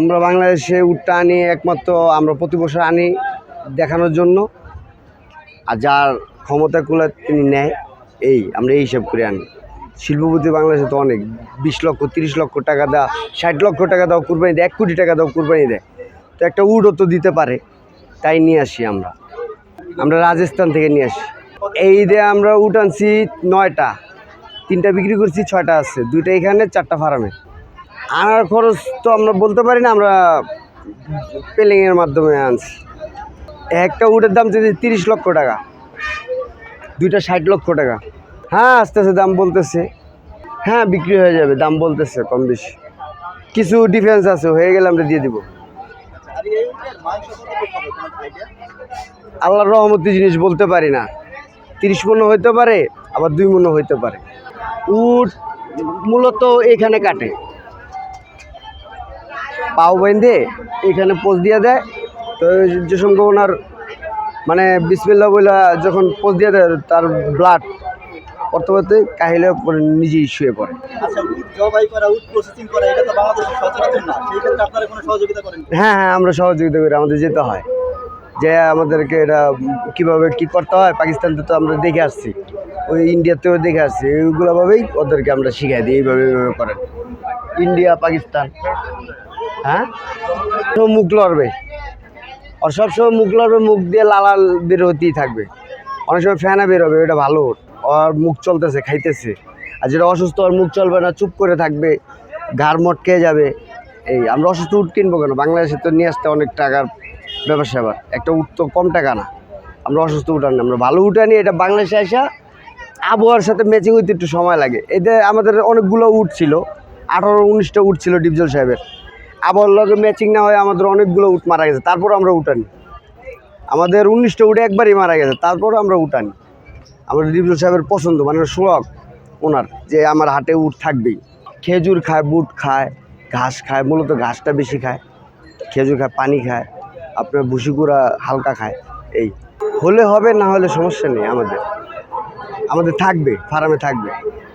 আমরা বাংলাদেশে উটটা আনি একমাত্র, আমরা প্রতি বছর আনি দেখানোর জন্য। আর যার ক্ষমতা কুলা তিনি নেয়, এই আমরা এই হিসাব করে আনি। শিল্পপতি বাংলাদেশে তো অনেক, বিশ লক্ষ, তিরিশ লক্ষ টাকা দেওয়া, ষাট লক্ষ টাকা দাও কুরবানি দেয়, এক কোটি টাকা দাও কুরবানি দেয়। তো একটা উটও তো দিতে পারে, তাই নিয়ে আসি আমরা। আমরা রাজস্থান থেকে নিয়ে আসি। এই ঈদে আমরা উট আনছি নয়টা, তিনটা বিক্রি করছি, ছয়টা আছে, দুইটা এখানে, চারটা ফার্মে। আনার খরচ তো আমরা বলতে পারি না, আমরা পেলিংয়ের মাধ্যমে আনছি। একটা উটের দাম যদি তিরিশ লক্ষ টাকা, দুইটা ষাট লক্ষ টাকা। হ্যাঁ আস্তে আস্তে দাম বলতেছে। হ্যাঁ বিক্রি হয়ে যাবে, দাম বলতেছে কম বেশি। কিছু ডিফারেন্স আছে, হয়ে গেলে আমরা দিয়ে দিব। আল্লাহর রহমতি জিনিস বলতে পারি না। তিরিশ মনও হইতে পারে, আবার দুই মনও হইতে পারে। উট মূলত এখানে কাটে। পাও বেঁধে এখানে পোজ দিয়ে দেয়। তো সঙ্গে ওনার মানে বিসমিল্লা বইলা যখন পোজ দিয়ে দেয় তার ব্লাড পড়তে কাহিলে নিজেই শুয়ে পড়ে। আচ্ছা? হ্যাঁ হ্যাঁ আমরা সহযোগিতা করি আমাদের যেতে হয়। যে আমাদেরকে এটা কীভাবে কী করতে হয় পাকিস্তানতে তো আমরা দেখে আসছি। ওই ইন্ডিয়াতেও দেখে আসছি ওইগুলোভাবেই ওদেরকে আমরা শিখাই দিই এইভাবে এইভাবে করেন। ইন্ডিয়া পাকিস্তান। হ্যাঁ? মুখ লড়বে। আর সবসময় মুখ লড়বে, মুখ দিয়ে লালাল বের হতেই থাকবে। অনেক সময় ফ্যানা বেরোবে এটা ভালো। আর মুখ চলতেছে, খাইতেছে। আর যেটা অসুস্থ, আর মুখ চলবে না, চুপ করে থাকবে, ঘাড় মটকে যাবে। এই, আমরা অসুস্থ উঠ কিনবো কেন? বাংলাদেশে তো নিয়ে আসতে অনেক টাকার ব্যাপার স্যাপার। একটা উঠ তো কম টাকা না। আমরা অসুস্থ উঠ আনি না। আমরা ভালো উঠ আনি, এটা বাংলাদেশে আসা আবহাওয়ার সাথে ম্যাচিং হইতে একটু সময় লাগে। এতে আমাদের অনেকগুলো উঠ ছিল। আঠারো, উনিশটা উঠ ছিল ডিপজল সাহেবের। আবহাওয়ার লগে ম্যাচিং না হয়ে আমাদের অনেকগুলো উঠ মারা গেছে, তারপর আমরা উঠানি। আমাদের উনিশটা উঠে একবারই মারা গেছে, তারপরও আমরা উঠানি। আমাদের ডিপজল সাহেবের পছন্দ মানে শোক ওনার, যে আমার হাটে উঠ থাকবেই। খেজুর খায়, বুট খায়, ঘাস খায়, মূলত ঘাসটা বেশি খায়। খেজুর খায়, পানি খায়, আপনার ভুসিগুড়া হালকা খায়, এই। হলে হবে, না হলে সমস্যা নেই আমাদের। আমাদের থাকবে, ফার্মে থাকবে।